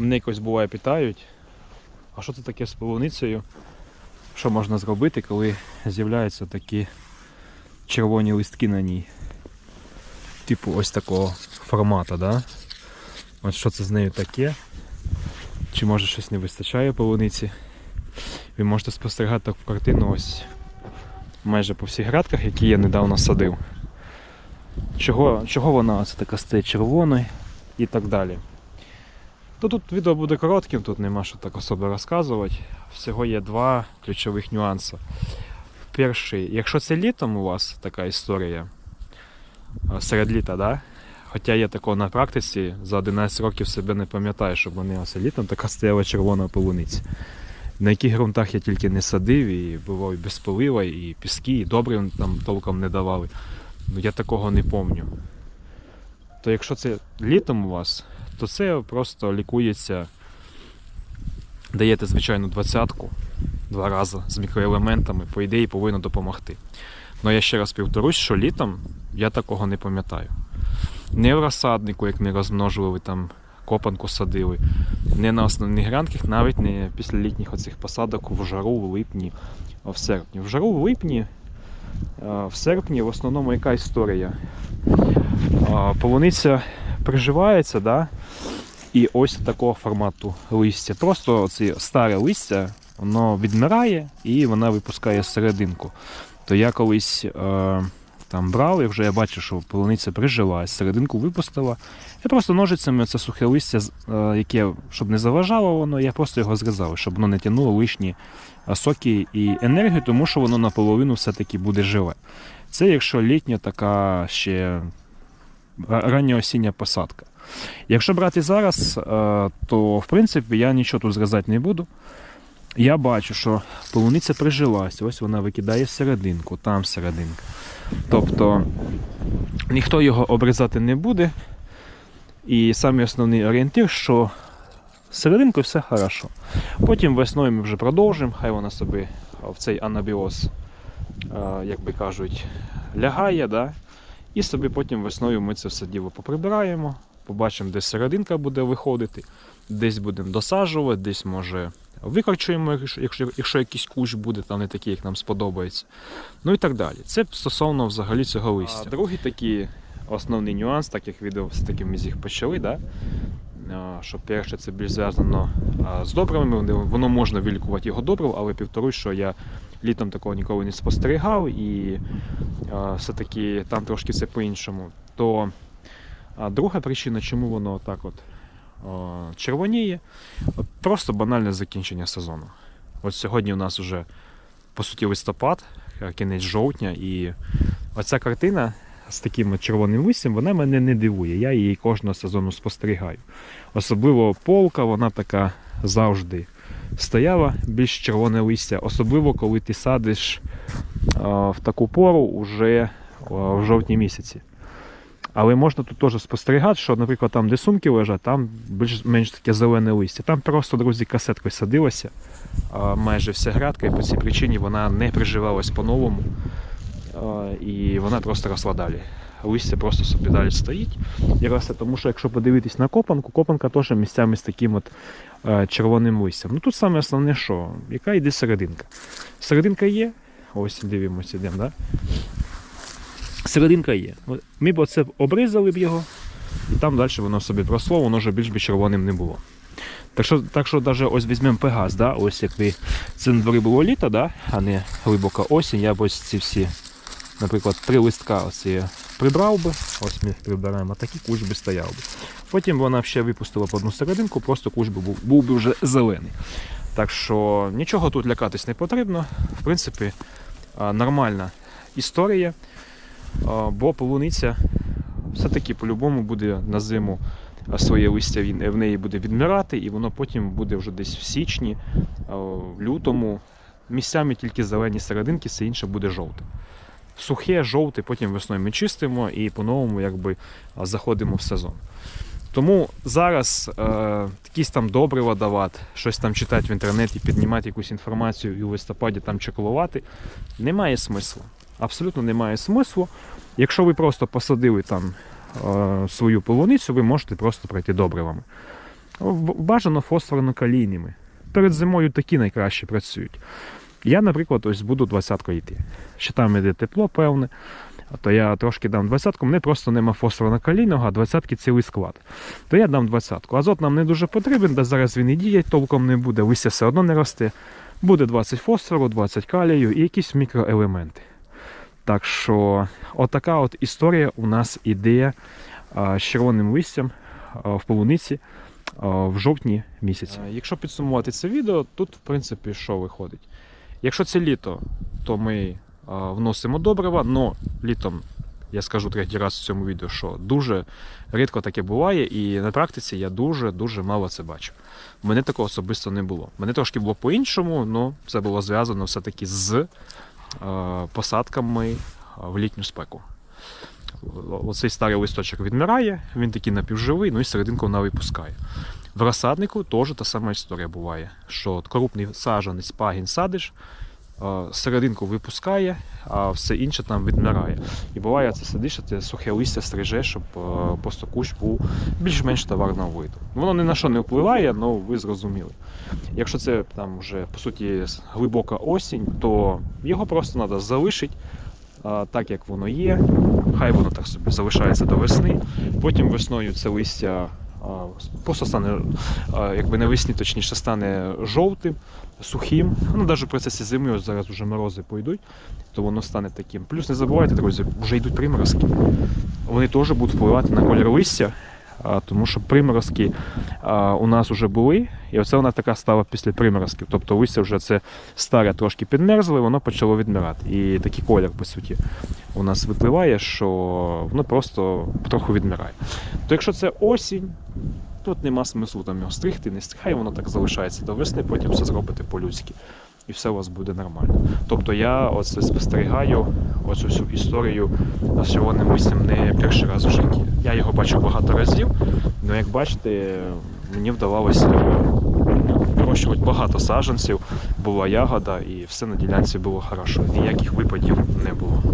Мене якось буває питають, а що це таке з полуницею? Що можна зробити, коли з'являються такі червоні листки на ній? Типу ось такого формату, да? От що це з нею таке? Чи може щось не вистачає полуниці? Ви можете спостерігати таку картину ось майже по всіх градках, які я недавно садив. Чого, чого вона це така стає червоною і так далі. То тут відео буде коротким, тут нема що так особо розказувати. Всього є два ключових нюанси. Перший, якщо це літом у вас така історія, серед літа, да? Хоча я такого на практиці за 11 років себе не пам'ятаю, щоб вони оце літом така стояла червона полуниця. На яких ґрунтах я тільки не садив, і було і без полива, і піски, і добрив там толком не давали. Ну я такого не пам'ятаю. То якщо це літом у вас, то це просто лікується. Даєте звичайну двадцятку два рази з мікроелементами, по ідеї повинно допомогти. Ну я ще раз повторюсь, що літом я такого не пам'ятаю. Не в розсаднику, як ми розмножували там копанку садили, не на основних грянках, навіть не після літніх оцих посадок в жару, в липні, в серпні. В жару, в липні, в серпні в основному яка історія? Полуниця приживається, да? і ось такого формату листя. Просто це старе листя, воно відмирає і вона випускає серединку. То я колись е, там брав, і вже я бачив, що полуниця прижилась, серединку випустила. Я просто ножицями це сухе листя, е, яке, щоб не заважало воно, я просто його зрізав, щоб воно не тягнуло лишні е, соки і енергію, тому що воно наполовину все-таки буде живе. Це якщо літня така ще ранньоосіння посадка. Якщо брати зараз, е, то в принципі я нічого тут зрізати не буду. Я бачу, що полуниця прижилась, ось вона викидає серединку, там серединка. Тобто ніхто його обрізати не буде. І самий основний орієнтир, що з серединкою все хорошо. Потім весною ми вже продовжимо, хай вона собі в цей анабіоз, е, як би кажуть, лягає. Да? І собі потім весною ми це все діло поприбираємо, побачимо, де серединка буде виходити, десь будемо досаджувати, десь може викорчуємо, якщо, якщо, якийсь кущ буде, там не такий, як нам сподобається. Ну і так далі. Це стосовно взагалі цього листя. А другий такий основний нюанс, так як відео все-таки ми з їх почали, да? Що перше це більш зв'язано з добривами, воно можна вилікувати його добрив, але повторюсь, що я літом такого ніколи не спостерігав і а, все-таки там трошки це по-іншому. То друга причина, чому воно так от о, червоніє, просто банальне закінчення сезону. От сьогодні у нас вже по суті листопад, е, кінець жовтня, і оця картина з таким червоним листям, вона мене не дивує. Я її кожного сезону спостерігаю. Особливо полка, вона така завжди стояла, більш червоне листя, особливо коли ти садиш в таку пору уже в жовтні місяці. Але можна тут теж спостерігати, що, наприклад, там, де сумки лежать, там більш-менш таке зелене листя. Там просто, друзі, касеткою садилося а, майже вся грядка, і по цій причині вона не приживалась по-новому. І вона просто росла далі. Листя просто собі далі стоїть і росте. Тому що якщо подивитись на копанку, копанка теж місцями з таким от е, червоним листям. Ну тут саме основне, що яка йде серединка. Серединка є. Ось дивимося, йдемо, да? Серединка є. Ми б оце обрізали б його, і там далі воно собі росло, воно вже більш би червоним не було. Так що, так що навіть ось візьмемо Пегас, да? ось як ви, це на дворі було літо, да? а не глибока осінь, я б ось ці всі, наприклад, три листка оці прибрав би, ось ми прибираємо, а такий кущ би стояв би. Потім вона ще випустила по одну серединку, просто кущ би був, був би вже зелений. Так що нічого тут лякатись не потрібно. В принципі, нормальна історія. Бо полуниця все-таки по-любому буде на зиму своє листя він- в неї буде відмирати, і воно потім буде вже десь в січні, в лютому. Місцями тільки зелені серединки, все інше буде жовте. Сухе, жовте, потім весною ми чистимо і по-новому якби заходимо в сезон. Тому зараз е, якісь там добрива давати, щось там читати в інтернеті, піднімати якусь інформацію і у листопаді там чеколувати, немає смислу. Абсолютно немає смислу. Якщо ви просто посадили там е, свою полуницю, ви можете просто пройти добривами. Бажано фосфорно-калійними. Перед зимою такі найкраще працюють. Я, наприклад, ось буду 20-ку йти. Ще там іде тепло, певне. То я трошки дам 20-ку, мене просто нема фосфорно-калійного, а 20-ки цілий склад. То я дам 20-ку. Азот нам не дуже потрібен, да зараз він і діє толком не буде, листя все одно не росте. Буде 20 фосфору, 20 калію і якісь мікроелементи. Так що, отака от історія у нас іде з червоним листям в полуниці в жовтні місяці. Якщо підсумувати це відео, тут в принципі що виходить? Якщо це літо, то ми вносимо добрива, але літом, я скажу третій раз в цьому відео, що дуже рідко таке буває, і на практиці я дуже-дуже мало це бачу. Мене такого особисто не було. Мене трошки було по-іншому, але це було зв'язано все-таки з посадками в літню спеку. Оцей старий листочок відмирає, він такий напівживий, ну і серединку вона випускає. В розсаднику теж та сама історія буває, що от крупний саджанець пагін садиш, е, серединку випускає, а все інше там відмирає. І буває, це сидиш, а ти сухе листя стрижеш, щоб е, просто кущ був більш-менш товарного виду. Воно ні на що не впливає, але ви зрозуміли. Якщо це там вже по суті глибока осінь, то його просто треба залишити так, як воно є. Хай воно так собі залишається до весни. Потім весною це листя просто стане, якби навесні, точніше, стане жовтим, сухим. Ну, навіть в процесі зими, ось зараз вже морози пойдуть, то воно стане таким. Плюс не забувайте, друзі, вже йдуть приморозки. Вони теж будуть впливати на колір листя. Тому що приморозки у нас вже були, і оце вона така стала після приморозків. Тобто листя вже це старе трошки підмерзло, воно почало відмирати. І такий колір, по суті, у нас випливає, що воно просто трохи відмирає. То якщо це осінь, тут нема смислу там його стригти, не стригай, воно так залишається до весни, потім все зробите по-людськи. І все у вас буде нормально. Тобто я оце спостерігаю оцю всю історію з червоним мислям не перший раз в житті. Я його бачив багато разів, але як бачите, мені вдавалося вирощувати багато саджанців, була ягода і все на ділянці було хорошо. Ніяких випадів не було.